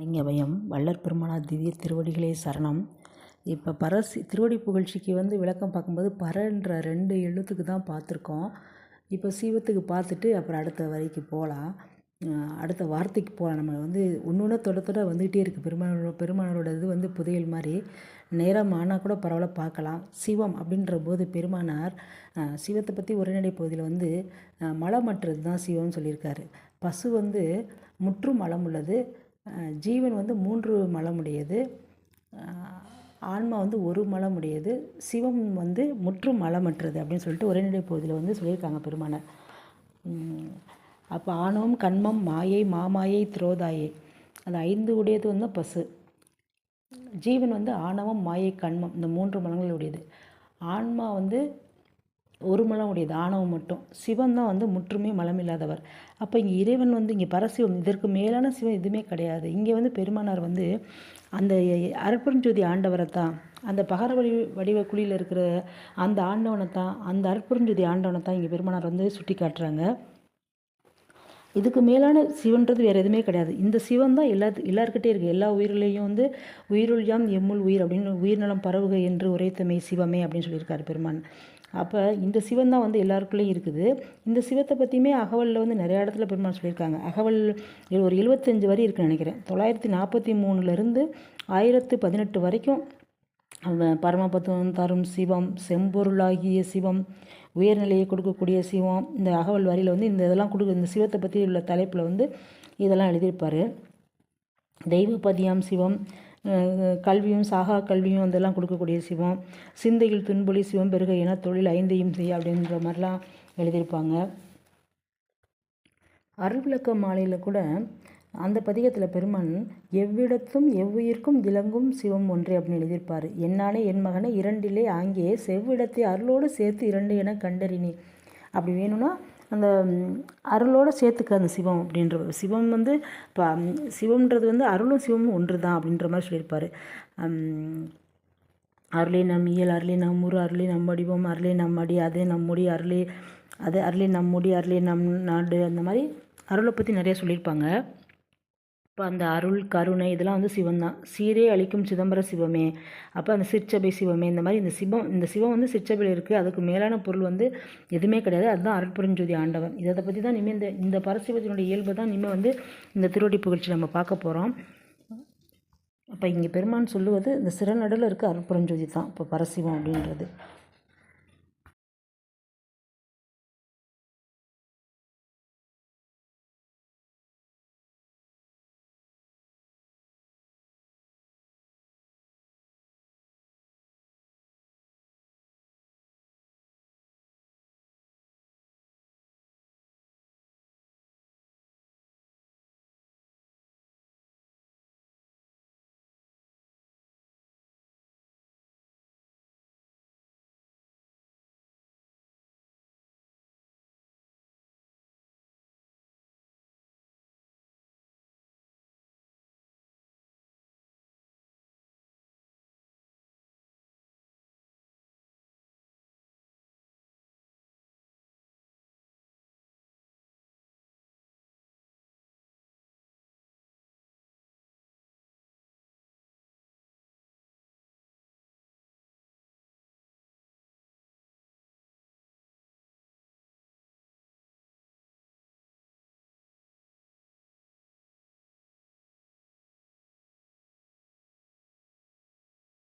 லிங்கபயம் வள்ளற் பெருமானார் திவ்ய திருவடிகளே சரணம். இப்போ பரசி திருவடி புகழ்ச்சிக்கு வந்து விளக்கம் பார்க்கும்போது பரன்ற ரெண்டு எழுத்துக்கு தான் பார்த்துருக்கோம். இப்போ சீவத்துக்கு பார்த்துட்டு அப்புறம் அடுத்த வரைக்கு போகலாம் அடுத்த வார்த்தைக்கு போகலாம் நம்ம வந்து ஒன்று ஒன்று தொட தொட வந்துகிட்டே இருக்குது பெருமானோட பெருமானோட இது வந்து புதையல் மாதிரி. நேரம் ஆனால் கூட பரவாயில்ல பார்க்கலாம். சிவம் அப்படின்ற போது பெருமானார் சிவத்தை பற்றி உரைநடை பகுதியில் வந்து மலமற்றது தான் சிவம்னு சொல்லியிருக்காரு. பசு வந்து முற்றும் மலம் உள்ளது. ஜீவன் வந்து மூன்று மலமுடையது. ஆன்மா வந்து ஒரு மலமுடையது. சிவம் வந்து முற்றும் மலமற்றது அப்படின்னு சொல்லிட்டு உரைநடை பகுதியில் வந்து சொல்லியிருக்காங்க பெருமானை அப்போ ஆணவம் கண்மம் மாயை மாமாயை திரோதாயை. அந்த ஐந்து உடையது வந்து பசு. ஜீவன் வந்து ஆணவம் மாயை கண்மம் இந்த மூன்று மலங்களுடையது. ஆன்மா வந்து ஒரு மலமுடைய உடையது ஆணவம் மட்டும். சிவன் தான் வந்து முற்றுமே மலம் இல்லாதவர் அப்போ இங்கே இறைவன் வந்து இங்கே பரசிவம் இதற்கு மேலான சிவம் எதுவுமே கிடையாது. இங்கே வந்து பெருமானார் வந்து அந்த அற்புறஞ்சோதி ஆண்டவரை தான் அந்த பகர வடி வடிவ குழியில் இருக்கிற அந்த ஆண்டவனை தான் அந்த அற்புறஞ்சோதி ஆண்டவனை தான் இங்கே பெருமானார் வந்து சுட்டி காட்டுறாங்க இதுக்கு மேலான சிவன்றது வேறு எதுவுமே கிடையாது. இந்த சிவன் தான் எல்லா எல்லாருக்கிட்டே இருக்குது எல்லா உயிர்களையும் வந்து உயிருள்யாம் எம்முள் உயிர் அப்படின்னு உயிர்நலம் பரவுக என்று உரைத்தமை சிவமே அப்படின்னு சொல்லியிருக்காரு பெருமான். அப்போ இந்த சிவன் தான் வந்து எல்லாருக்குள்ளேயும் இருக்குது. இந்த சிவத்தை பற்றியுமே அகவலில் வந்து நிறையா இடத்துல பெருமாள் சொல்லியிருக்காங்க. அகவல் ஒரு எழுபத்தஞ்சு வரி இருக்குன்னு நினைக்கிறேன். தொள்ளாயிரத்தி நாற்பத்தி மூணுலேருந்து ஆயிரத்து பதினெட்டு வரைக்கும் பரமபதம் தரும் சிவம் செம்பொருளாகிய சிவம் உயர்நிலையை கொடுக்கக்கூடிய சிவம் இந்த அகவல் வரியில் வந்து இந்த இதெல்லாம் கொடுக்க இந்த சிவத்தை பற்றி உள்ள தலைப்பில் வந்து இதெல்லாம் எழுதியிருப்பார். தெய்வபதியாம் சிவம் கல்வியும் சாகா கல்வியும் அதெல்லாம் கொடுக்கக்கூடிய சிவம். சிந்தையில் துன்பொலி சிவம் பெருக என தொழில் ஐந்தையும் செய்ய அப்படின்ற மாதிரிலாம் எழுதியிருப்பாங்க. அருள்விளக்க மாலையில் கூட அந்த பதிகத்தில் பெருமான் எவ்விடத்தும் எவ்வுயிர்க்கும் விளங்கும் சிவம் ஒன்றே அப்படின்னு எழுதியிருப்பார். என்னானே என் மகனை இரண்டிலே ஆங்கே செவ்விடத்தை அருளோடு சேர்த்து இரண்டு என கண்டறினி அப்படி வேணும்னா அந்த அருளோடு சேர்த்துக்க அந்த சிவம் அப்படின்ற சிவம் வந்து இப்போ சிவம்ன்றது வந்து அருளும் சிவமும் ஒன்று தான் அப்படின்ற மாதிரி சொல்லியிருப்பார். அருளே நம் இயல் அருளே நம் ஊர் அருளே நம் வடிவம் அருளே நம்மடி அதே நம்முடி அருளே அது அருளே நம்முடி அருளே நம் நாடு அந்த மாதிரி அருளை பற்றி நிறைய சொல்லியிருப்பாங்க. இப்போ அந்த அருள் கருணை இதெல்லாம் வந்து சிவன் தான் சீரே அழிக்கும் சிதம்பர சிவமே. அப்போ அந்த சிற்சபை சிவமே இந்த மாதிரி இந்த சிவம் இந்த சிவம் வந்து சிற்சபையில் இருக்குது அதுக்கு மேலான பொருள் வந்து எதுவுமே கிடையாது. அதுதான் அருட்புரிஞ்சோதி ஆண்டவன். இதை பற்றி தான் இனிமேல் இந்த இந்த பரசிவத்தினுடைய இயல்பு தான் இனிமேல் வந்து இந்த திருவடி புகழ்ச்சி நம்ம பார்க்க போகிறோம் அப்போ இங்கே பெருமான் சொல்லுவது இந்த சிறநடலில் இருக்க அருட்புரஞ்சோதி தான். இப்போ பரசிவம் அப்படின்றது.